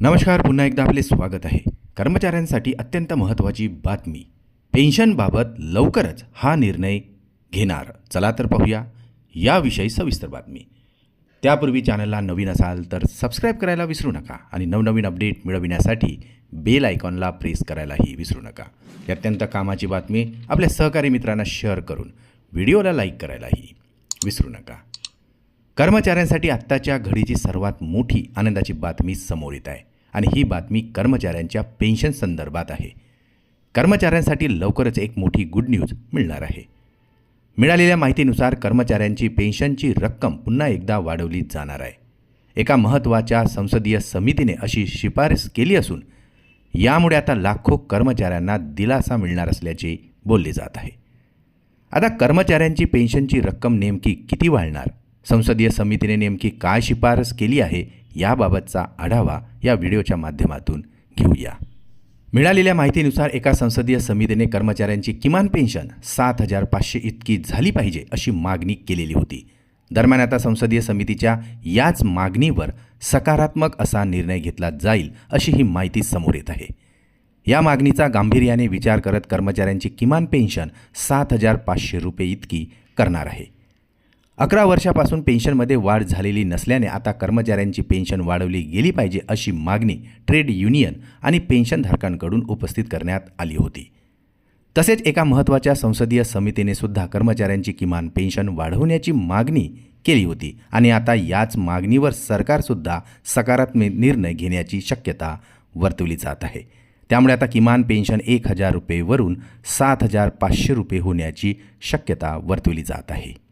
नमस्कार पुन्हा एकदा आपले स्वागत आहे. कर्मचाऱ्यांसाठी अत्यंत महत्त्वाची बातमी. पेन्शनबाबत लवकरच हा निर्णय घेणार. चला तर पाहूया याविषयी सविस्तर बातमी. त्यापूर्वी चॅनलला नवीन असाल तर सबस्क्राईब करायला विसरू नका आणि नवनवीन अपडेट मिळविण्यासाठी बेल आयकॉनला प्रेस करायलाही विसरू नका. ही अत्यंत कामाची बातमी आपल्या सहकारी मित्रांना शेअर करून व्हिडिओला लाईक करायलाही विसरू नका. कर्मचाऱ्यांसाठी आत्ताच्या घडीची सर्वात मोठी आनंदाची बातमी समोर येत आहे. आणि ही बातमी कर्मचाऱ्यांच्या पेन्शन संदर्भात आहे. कर्मचाऱ्यांसाठी लवकरच एक मोठी गुड न्यूज मिळणार आहे. मिळालेल्या माहितीनुसार कर्मचाऱ्यांची पेन्शनची रक्कम पुन्हा एकदा वाढवली जाणार आहे. एका महत्त्वाच्या संसदीय समितीने अशी शिफारस केली असून यामुळे आता लाखो कर्मचाऱ्यांना दिलासा मिळणार असल्याचे बोलले जात आहे. आता कर्मचाऱ्यांची पेन्शनची रक्कम नेमकी किती वाढणार? संसदीय समितीने नेमकी काय शिफारस केली आहे याबाबतचा आढावा या व्हिडिओच्या माध्यमातून घेऊया. मिळालेल्या माहितीनुसार एका संसदीय समितीने कर्मचाऱ्यांची किमान पेन्शन सात हजार पाचशे इतकी झाली पाहिजे अशी मागणी केलेली होती. दरम्यान आता संसदीय समितीच्या याच मागणीवर सकारात्मक असा निर्णय घेतला जाईल अशी ही माहिती समोर येत आहे. या मागणीचा गांभीर्याने विचार करत कर्मचाऱ्यांची किमान पेन्शन सात हजार पाचशे रुपये इतकी करणार आहे. अकरा वर्षापासून पेन्शनमध्ये वाढ झालेली नसल्याने आता कर्मचाऱ्यांची पेन्शन वाढवली गेली पाहिजे अशी मागणी ट्रेड युनियन आणि पेन्शनधारकांकडून उपस्थित करण्यात आली होती. तसेच एका महत्त्वाच्या संसदीय समितीने सुद्धा कर्मचाऱ्यांची किमान पेन्शन वाढवण्याची मागणी केली होती आणि आता याच मागणीवर सरकारसुद्धा सकारात्मक निर्णय घेण्याची शक्यता वर्तवली जात आहे. त्यामुळे आता किमान पेन्शन एक हजार रुपयेवरून सात हजार पाचशे रुपये होण्याची शक्यता वर्तवली जात आहे.